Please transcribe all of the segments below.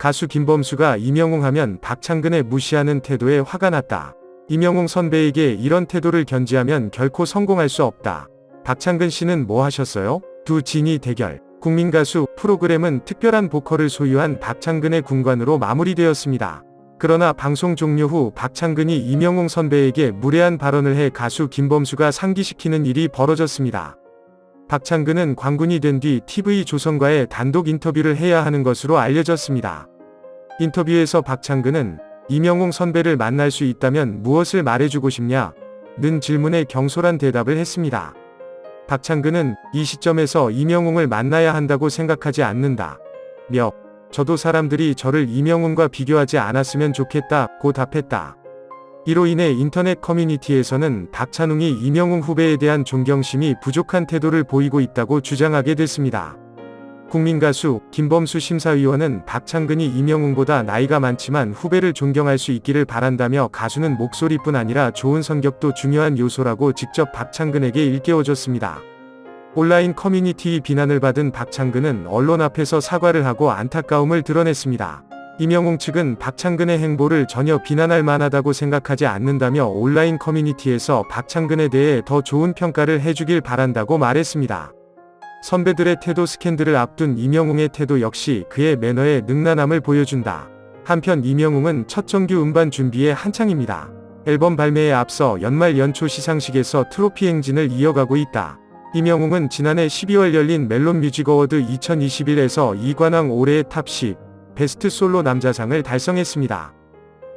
가수 김범수가 이명웅 하면 박창근의 무시하는 태도에 화가 났다. 이명웅 선배에게 이런 태도를 견지하면 결코 성공할 수 없다. 박창근 씨는 뭐 하셨어요? 두 진이 대결. 국민 가수 프로그램은 특별한 보컬을 소유한 박창근의 군관으로 마무리되었습니다. 그러나 방송 종료 후 박창근이 이명웅 선배에게 무례한 발언을 해 가수 김범수가 상기시키는 일이 벌어졌습니다. 박창근은 광군이 된 뒤 TV조선과의 단독 인터뷰를 해야 하는 것으로 알려졌습니다. 인터뷰에서 박창근은 이명웅 선배를 만날 수 있다면 무엇을 말해주고 싶냐? 는 질문에 경솔한 대답을 했습니다. 박창근은 이 시점에서 이명웅을 만나야 한다고 생각하지 않는다. 며, 저도 사람들이 저를 이명웅과 비교하지 않았으면 좋겠다, 고 답했다. 이로 인해 인터넷 커뮤니티에서는 박찬웅이 이명웅 후배에 대한 존경심이 부족한 태도를 보이고 있다고 주장하게 됐습니다. 국민가수 김범수 심사위원은 박창근이 이명웅보다 나이가 많지만 후배를 존경할 수 있기를 바란다며 가수는 목소리뿐 아니라 좋은 성격도 중요한 요소라고 직접 박창근에게 일깨워줬습니다. 온라인 커뮤니티 비난을 받은 박창근은 언론 앞에서 사과를 하고 안타까움을 드러냈습니다. 이명웅 측은 박창근의 행보를 전혀 비난할 만하다고 생각하지 않는다며 온라인 커뮤니티에서 박창근에 대해 더 좋은 평가를 해주길 바란다고 말했습니다. 선배들의 태도 스캔들을 앞둔 이명웅의 태도 역시 그의 매너에 능란함을 보여준다. 한편 이명웅은 첫 정규 음반 준비에 한창입니다. 앨범 발매에 앞서 연말 연초 시상식에서 트로피 행진을 이어가고 있다. 이명웅은 지난해 12월 열린 멜론 뮤직 어워드 2021에서 이관왕 올해의 탑 10, 베스트 솔로 남자상을 달성했습니다.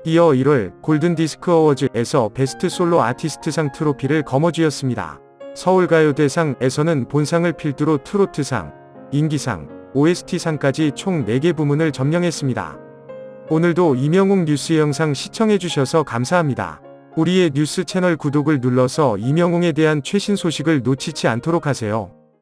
이어 1월 골든 디스크 어워즈에서 베스트 솔로 아티스트상 트로피를 거머쥐었습니다. 서울가요대상에서는 본상을 필두로 트로트상, 인기상, OST상까지 총 4개 부문을 점령했습니다. 오늘도 이명웅 뉴스 영상 시청해주셔서 감사합니다. 우리의 뉴스 채널 구독을 눌러서 이명웅에 대한 최신 소식을 놓치지 않도록 하세요.